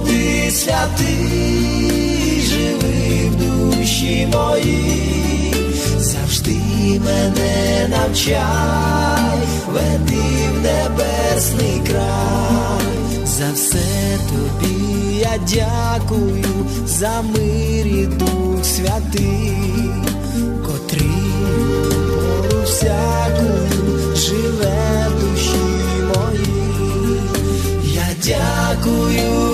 ти святий, живи в душі моїй, завжди мене навчай, веди в небесний край, за все тобі я дякую, за мир і дух святий, котрий пору всякою живе в душі моїй. Я дякую.